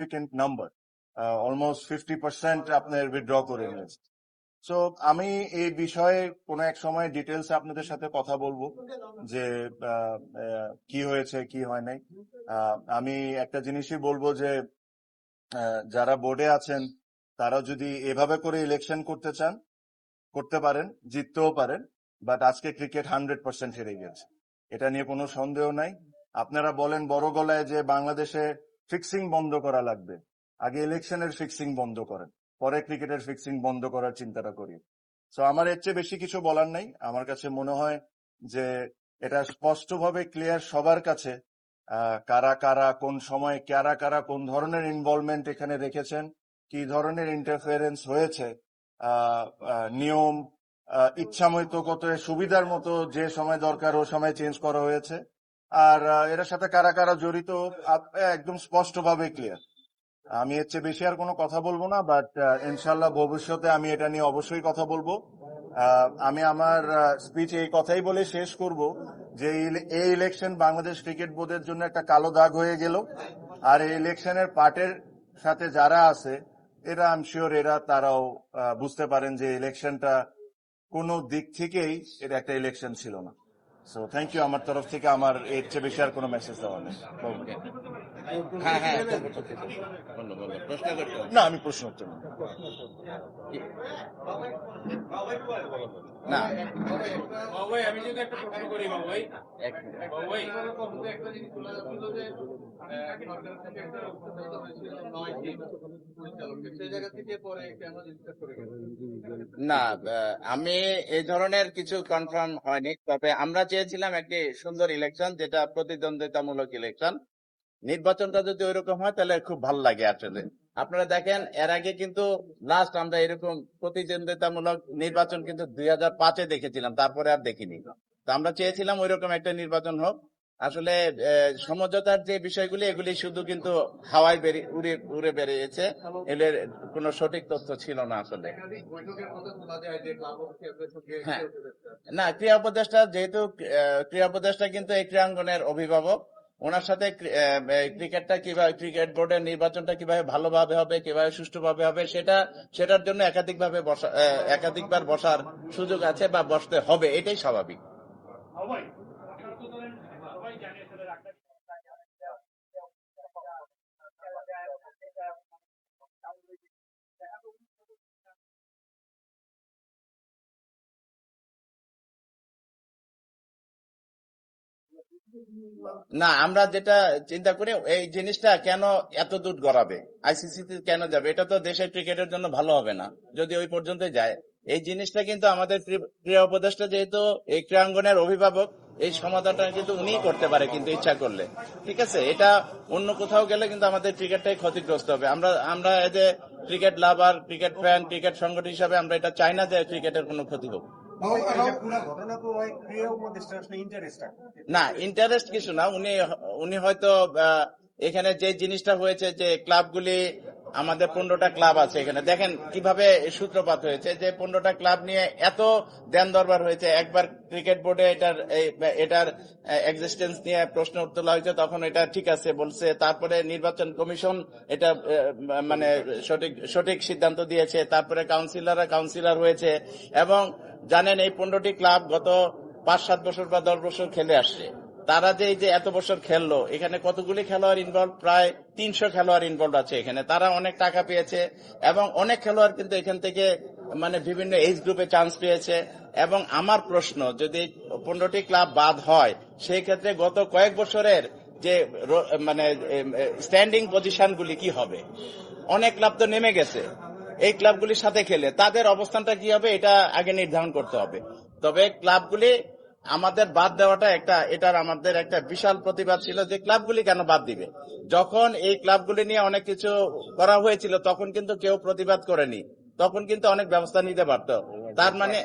Significant number almost fifty percent আপনার withdraw করে নিয়েছে সো আমি এই বিষয়ে কোনো এক সময় ডিটেলস আপনাদের সাথে কথা বলব যে কি হয়েছে কি হয় নাই। আমি একটা জিনিসই বলব যে যারা বোর্ডে আছেন তারা যদি এভাবে করে ইলেকশন করতে চান করতে পারেন জিততেও পারেন বাট আজকে ক্রিকেট হান্ড্রেড পার্সেন্ট হেরে গেছে। এটা নিয়ে কোনো সন্দেহ নাই। আপনারা বলেন বড় গলায় যে বাংলাদেশে ফিক্সিং বন্ধ করা লাগবে। আগে ইলেকশনের ফিক্সিং বন্ধ করেন, পরে ক্রিকেটের ফিক্সিং বন্ধ করার চিন্তাটা করি সো আমার এর চেয়ে বেশি কিছু বলার নাই। আমার কাছে মনে হয় যে, এটা স্পষ্টভাবে ক্লিয়ার সবার কাছে কারা কারা, কোন সময় কারা কারা, কোন ধরনের ইনভলভমেন্ট এখানে রেখেছেন, কি ধরনের ইন্টারফারেন্স হয়েছে নিয়ম ইচ্ছামতো কত সুবিধার মতো যে সময় দরকার, ও সময় চেঞ্জ করা হয়েছে। আর এর সাথে কারা কারা জড়িত একদম স্পষ্টভাবে ক্লিয়ার আমি এর চেয়ে বেশি আর কোনো কথা বলব না বাট ইনশাল্লাহ ভবিষ্যতে আমি এটা নিয়ে অবশ্যই কথা বলব। আমি আমার স্পিচ এই কথাই বলে শেষ করব যে এই ইলেকশন বাংলাদেশ ক্রিকেট বোর্ডের জন্য একটা কালো দাগ হয়ে গেল। আর এই ইলেকশনের পার্টের সাথে যারা আছে, এরা আই শিওর এরা, তারাও বুঝতে পারেন যে ইলেকশনটা কোনো দিক থেকেই এটা একটা ইলেকশন ছিল না। সো থ্যাংক ইউ আমার তরফ থেকে আমার এর চেয়ে বেশি আর কোনো মেসেজ দেওয়া নেই হ্যাঁ হ্যাঁ। না আমি প্রশ্ন উত্তর না। আমি যদি একটা প্রশ্ন করি বাবাই। এক মিনিট। বাবাই। একটা জিনিস না আমি এই ধরনের কিছু কনফার্ম হয়নি, তবে আমরা চেয়েছিলাম একটি সুন্দর ইলেকশন যেটা প্রতিদ্বন্দ্বিতামূলক ইলেকশন নির্বাচনটা যদি ওইরকম হয়, তাহলে খুব ভালো লাগে আসলে আপনারা দেখেন, এর আগে কিন্তু লাস্ট আমরা এরকম প্রতিদ্বন্দ্বিতামূলক নির্বাচন কিন্তু দুই হাজার পাঁচে দেখেছিলাম, তারপরে আর দেখিনি। তো আমরা চেয়েছিলাম ওইরকম একটা নির্বাচন হোক। আসলে সমঝোতার যে বিষয়গুলি, এগুলি শুধু কিন্তু হাওয়ায় বেরিয়ে উড়ে উড়ে বেরিয়েছে। এগুলোর কোনো সঠিক তথ্য ছিল না আসলে। হ্যাঁ। না ক্রীড়া উপদেষ্টা যেহেতু ক্রীড়া উপদেষ্টা কিন্তু এই ক্রীড়াঙ্গনের অভিভাবক। ওনার সাথে ক্রিকেটটা কীভাবে, ক্রিকেট বোর্ডের নির্বাচনটা কীভাবে ভালোভাবে হবে, কীভাবে সুষ্ঠুভাবে হবে, সেটা, সেটার জন্য একাধিকভাবে বসা একাধিকবার বসার সুযোগ আছে বা বসতে হবে, এটাই স্বাভাবিক। না, আমরা যেটা চিন্তা করি, এই জিনিসটা কেন এত দূর গড়াবে? আইসিসি কেন যাবে? এটা তো দেশের ক্রিকেটের জন্য ভালো হবে না। যদি ওই পর্যন্ত যায়। এই জিনিসটা কিন্তু আমাদের ক্রীড়া উপদেষ্টা যেহেতু, এই ক্রীড়াঙ্গনের অভিভাবক, এই সমাধানটা কিন্তু উনিই করতে পারে কিন্তু ইচ্ছা করলে। ঠিক আছে? এটা অন্য কোথাও গেলে কিন্তু আমাদের ক্রিকেটটাই ক্ষতিগ্রস্ত হবে। আমরা আমরা এই যে cricket lover, cricket fan, cricket সংগঠন হিসাবে আমরা এটা চাই না যে ক্রিকেটের কোনো ক্ষতি হোক। ইন্টারেস্ট না ইন্টারেস্ট কিছু না। উনি উনি হয়তো এখানে যে জিনিসটা হয়েছে যে ক্লাবগুলি আমাদের পনেরোটা ক্লাব আছে এখানে। দেখেন কীভাবে সূত্রপাত হয়েছে যে পনেরোটা ক্লাব নিয়ে এত দেন দরবার হয়েছে। একবার ক্রিকেট বোর্ডে এটার এটার এক্সিস্টেন্স নিয়ে প্রশ্ন তোলা হয়েছে, তখন এটা ঠিক আছে বলছে। তারপরে নির্বাচন কমিশন এটা মানে সঠিক সঠিক সিদ্ধান্ত দিয়েছে। তারপরে কাউন্সিলররা কাউন্সিলর হয়েছে। এবং জানেন এই পনেরোটি ক্লাব গত পাঁচ সাত বছর বা দশ বছর খেলে আসছে। তারা যে এই যে এত বছর খেললো, এখানে কতগুলি খেলোয়াড় ইনভলভ প্রায় তিনশো খেলোয়াড় ইনভলভ আছে এখানে। তারা অনেক টাকা পেয়েছে এবং অনেক খেলোয়াড় কিন্তু এখান থেকে মানে বিভিন্ন এজ গ্রুপে চান্স পেয়েছে। এবং আমার প্রশ্ন, যদি পনেরোটি ক্লাব বাদ হয়, সেই ক্ষেত্রে গত কয়েক বছরের যে মানে স্ট্যান্ডিং পজিশনগুলি কি হবে? অনেক ক্লাব তো নেমে গেছে। এই ক্লাবগুলির সাথে খেলে তাদের অবস্থানটা কি হবে? এটা আগে নির্ধারণ করতে হবে। তবে ক্লাবগুলি আমাদের বাদ দেওয়াটা একটা, এটার আমাদের একটা বিশাল প্রতিবাদ ছিল যে ক্লাবগুলি কেন বাদ দিবে। যখন এই ক্লাবগুলি নিয়ে অনেক কিছু করা হয়েছিল, তখন কিন্তু কেউ প্রতিবাদ করেনি। তখন কিন্তু অনেক ব্যবস্থা নিতে পারতো। তার মানে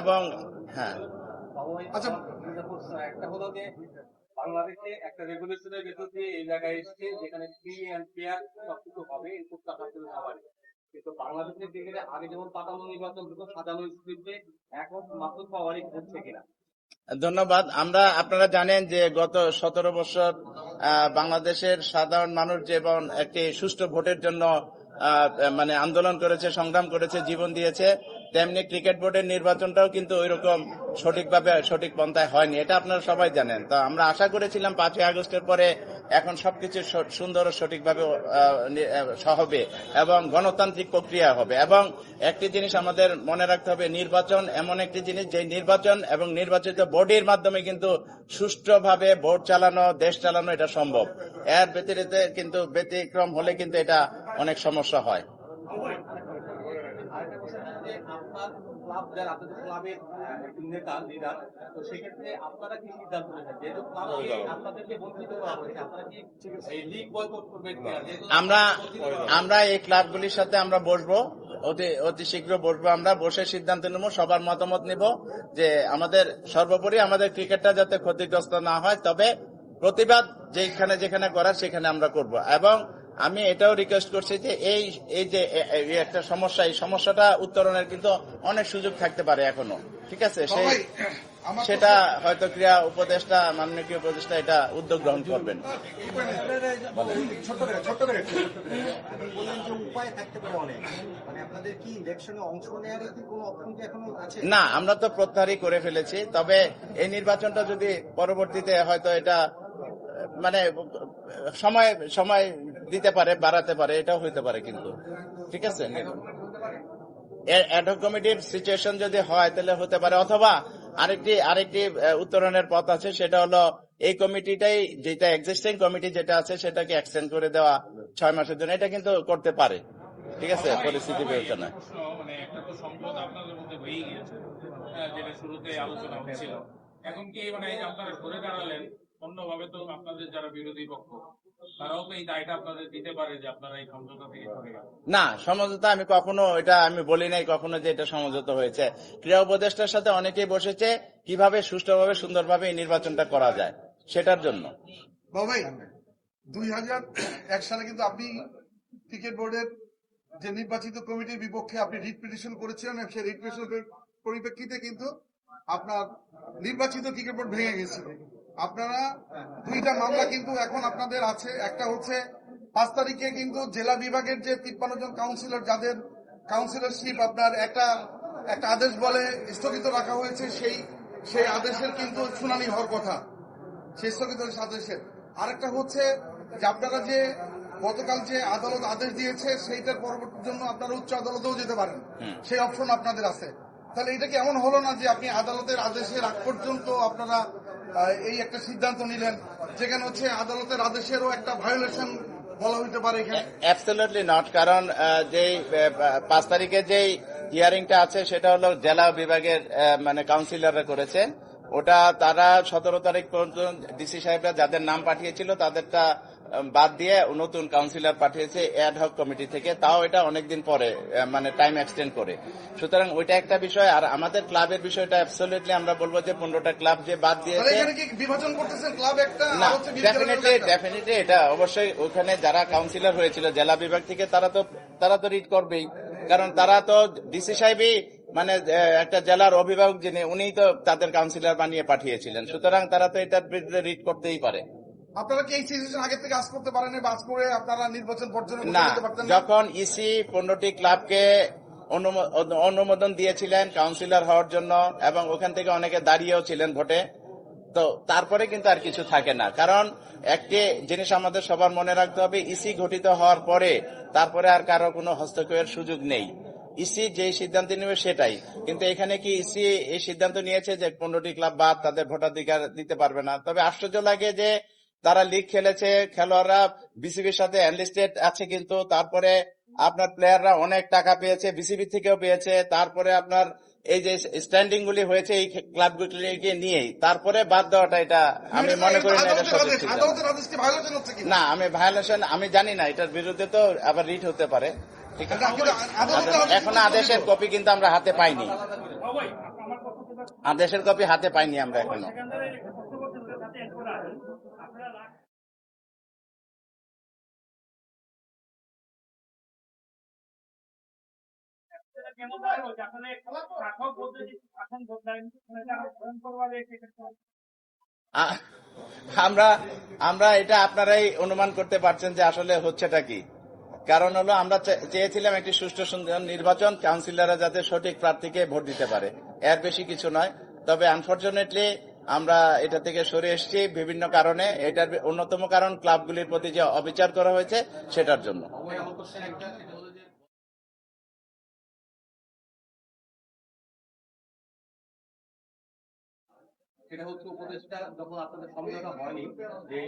এবং হ্যাঁ। আচ্ছা বাংলাদেশে একটা রেগুলেশনের ভেতর দিয়ে এই জায়গায় এসছে, যেখানে ফ্রি অ্যান্ড ফেয়ার সবকিছু হবে টাকা ছিল সবারই কিন্তু বাংলাদেশের দিকে আগে যেমন পাতানো নির্বাচন হতো, সাজানো স্ক্রিপ্টে এখন মাসুদ পাওয়ারই হচ্ছে কিনা? ধন্যবাদ। আমরা, আপনারা জানেন যে গত সতেরো বছর বাংলাদেশের সাধারণ মানুষ যেমন একটি সুষ্ঠু ভোটের জন্য মানে আন্দোলন করেছে, সংগ্রাম করেছে, জীবন দিয়েছে, তেমনি ক্রিকেট বোর্ডের নির্বাচনটাও কিন্তু ওই রকম সঠিকভাবে, সঠিক পন্থায় হয়নি। এটা আপনারা সবাই জানেন। তো আমরা আশা করেছিলাম পাঁচই আগস্টের পরে এখন সবকিছু সুন্দর ও সঠিকভাবে হবে এবং গণতান্ত্রিক প্রক্রিয়া হবে। এবং একটি জিনিস আমাদের মনে রাখতে হবে, নির্বাচন এমন একটি জিনিস যে নির্বাচন এবং নির্বাচিত বডির মাধ্যমে কিন্তু সুষ্ঠুভাবে ভোট চালানো, দেশ চালানো এটা সম্ভব। এর ব্যতিরিক্ত কিন্তু ব্যতিক্রম হলে কিন্তু এটা অনেক সমস্যা হয়। আরেকটা কথা যে আপনার ক্লাব যারা আপনাদের ক্লাবের নেতা লিডার তো সেক্ষেত্রে আপনারা কি সিদ্ধান্ত নেবেন? যেহেতু ক্লাবকে আপনাদেরকে বঞ্চিত করা হয়েছে আপনারা কি এই লিগ বয়কট করবেন আমরা আমরা এই ক্লাবগুলির সাথে আমরা বসবো অতি অতি শীঘ্র বসবো আমরা বসে সিদ্ধান্ত নেব সবার মতামত নিব যে আমাদের সর্বোপরি আমাদের ক্রিকেটটা যাতে ক্ষতিগ্রস্ত না হয় তবে প্রতিবাদ যেখানে যেখানে করার সেখানে আমরা করব। এবং আমি এটাও রিকোয়েস্ট করছি যে এই এই যে একটা সমস্যা এই সমস্যাটা উত্তরণের কিন্তু অনেক সুযোগ থাকতে পারে এখনও। ঠিক আছে? সেই সেটা হয়তো ক্রিয়া উপদেষ্টা মাননীয় ক্রিয়া উপদেষ্টা এটা উদ্যোগ গ্রহণ করবেন। না আমরা তো প্রত্যাহারই করে ফেলেছি তবে এই নির্বাচনটা যদি পরবর্তীতে হয়তো এটা মানে সময় সময় দিতে পারে, বাড়াতে পারে, এটাও হইতে পারে কিন্তু। ঠিক আছে? কমিটির সিচুয়েশন যদি হয়, তাহলে হতে পারে। অথবা আরেকটি আরেকটি উত্তরণের পথ আছে, সেটা হলো এই কমিটিটাই, যেটা এক্সিস্টিং কমিটি যেটা আছে, সেটাকে এক্সটেন্ড করে দেওয়া ছয় মাসের জন্য। এটা কিন্তু করতে পারে। ঠিক আছে? পরিস্থিতি বিবেচনায়। মানে এখন কি মানে আপনারা ঘুরে দাঁড়ালেন, অন্যভাবে তো আপনাদের যারা বিরোধী পক্ষ তারাও তো এই দায়টা আপনাদের দিতে পারে যে আপনারা এই সমঝোতা থেকে সরে না সমঝোতা আমি কখনো এটা আমি বলি নাই কখনো যে এটা সমঝোতা হয়েছে। ক্রীড়া উপদেষ্টার সাথে অনেকেই বসেছে কীভাবে সুষ্ঠুভাবে সুন্দরভাবে এই নির্বাচনটা করা যায় সেটার জন্য। বাবাই দুই হাজার এক সালে কিন্তু আপনি ক্রিকেট বোর্ডের যে নির্বাচিত কমিটির বিপক্ষে আপনি রিট পিটিশন করেছিলেন সেই রিট পিটিশনের পরিপ্রেক্ষিতে কিন্তু আপনার নির্বাচিত ক্রিকেট বোর্ড ভেঙে গেছিল আপনারা দুইটা মামলা কিন্তু এখন আপনাদের আছে। একটা হচ্ছে পাঁচ তারিখে কিন্তু জেলা বিভাগের যে তিপ্পান্ন জন কাউন্সিলর যাদের কাউন্সিলরশিপ আপনার একটা একটা আদেশ বলে স্থগিত রাখা হয়েছে সেই সেই আদেশের কিন্তু শুনানি হওয়ার কথা। সেই স্থগিত আদেশের। আরেকটা হচ্ছে যে আপনারা যে গতকাল যে আদালত আদেশ দিয়েছে সেইটার পরবর্তীর জন্য আপনারা উচ্চ আদালতেও যেতে পারেন। সেই অপশন আপনাদের আছে। তাহলে এটা কি এমন হলো না যে আপনি আদালতের আদেশের আগ পর্যন্ত আপনারা এই একটা সিদ্ধান্ত নিলেন, যেখানে হচ্ছে আদালতের আদেশেরও একটা ভায়োলেশন বলা হইতে পারে অ্যাবসলিউটলি নট কারণ যে পাঁচ তারিখে যে হিয়ারিংটা আছে, সেটা হলো জেলা বিভাগের মানে কাউন্সিলররা করেছেন। ওটা তারা সতেরো তারিখ পর্যন্ত ডিসি সাহেবরা যাদের নাম পাঠিয়েছিল, তাদেরটা বাদ দিয়ে নতুন কাউন্সিলর পাঠিয়েছে অ্যাডহক কমিটি থেকে। তাও এটা অনেকদিন পরে মানে টাইম এক্সটেন্ড করে। সুতরাং ওইটা একটা বিষয় আর আমাদের ক্লাবের বিষয়টা অ্যাবসলিউটলি আমরা বলব যে পনেরোটা ক্লাব যে বাদ দিয়েছে না ডেফিনেটলি ডেফিনেটলি এটা অবশ্যই ওখানে যারা কাউন্সিলর হয়েছিল জেলা বিভাগ থেকে তারা তো তারা তো রিড করবেই। কারণ তারা তো ডিসি সাহেবই মানে একটা জেলার অভিভাবক যিনি উনিই তো তাদের কাউন্সিলর বানিয়ে পাঠিয়েছিলেন। সুতরাং তারা তো এটার বিরুদ্ধে রিড করতেই পারে। আপনারা কি এই সিচুয়েশন আগে থেকে আজ করতে পারেন বা আজ করে আপনারা নির্বাচন পর্যন্ত না? যখন ইসি পনেরোটি ক্লাবকে অনুমোদন দিয়েছিলেন কাউন্সিলর হওয়ার জন্য এবং ওখান থেকে অনেকে দাঁড়িয়েও ছিলেন ভোটে তো তারপরে কিন্তু আর কিছু থাকে না। কারণ একটি জিনিস আমাদের সবার মনে রাখতে হবে ইসি গঠিত হওয়ার পরে তারপরে আর কারও কোনো হস্তক্ষেপের সুযোগ নেই। ইসি যে সিদ্ধান্ত নেবে সেটাই। কিন্তু এখানে কি ইসি এই সিদ্ধান্ত নিয়েছে যে পনেরোটি ক্লাব বাদ তাদের ভোটাধিকার দিতে পারবে না? তবে আশ্চর্য লাগে যে তারা লিগ খেলেছে খেলোয়াড়রা বিসিবির সাথে এনলিস্টেড আছে কিন্তু তারপরে আপনার প্লেয়াররা অনেক টাকা পেয়েছে বিসিবি থেকেও পেয়েছে তারপরে আপনার এই যে স্ট্যান্ডিং গুলি হয়েছে এই ক্লাব গুলিকে নিয়েই। তারপরে বাদ দেওয়াটা এটা আমি মনে করি না এটা না আমি ভায়োলেশন আমি জানি না এটার বিরুদ্ধে তো আবার রিট হতে পারে। ঠিক আছে? এখন আদেশের কপি কিন্তু আমরা হাতে পাইনি। আদেশের কপি হাতে পাইনি আমরা এখনও। আমরা আমরা এটা আপনারাই অনুমান করতে পারছেন যে আসলে হচ্ছেটা কি। কারণ হলো আমরা চেয়েছিলাম একটি সুষ্ঠু সুন্দর নির্বাচন কাউন্সিলররা যাতে সঠিক প্রার্থীকে ভোট দিতে পারে। এর বেশি কিছু নয়। তবে আনফরচুনেটলি আমরা এটা থেকে সরে এসেছি বিভিন্ন কারণে। এটার অন্যতম কারণ ক্লাবগুলির প্রতি যে অবিচার করা হয়েছে সেটার জন্য। সেটা হচ্ছে উপদেশটা যখন আপনাদের সমঝোতা হয়নি যে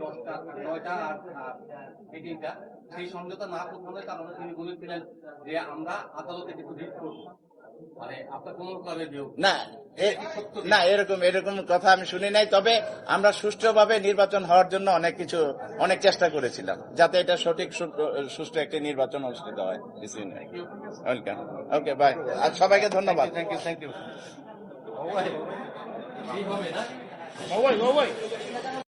দশটা নয়টা আর মিটিংটা সেই সমঝোতা না প্রথমের কারণে তিনি বলেছিলেন যে আমরা আদালতে কিছু রিট করব। মানে না না এরকম এরকম কথা আমি শুনি নাই তবে আমরা সুষ্ঠুভাবে নির্বাচন হওয়ার জন্য অনেক কিছু অনেক চেষ্টা করেছিলাম যাতে এটা সঠিক সুষ্ঠু একটি নির্বাচন অনুষ্ঠিত হয় ওয়েলকাম ওকে বাই আর সবাইকে ধন্যবাদ। থ্যাংক ইউ থ্যাংক ইউ ওই ওই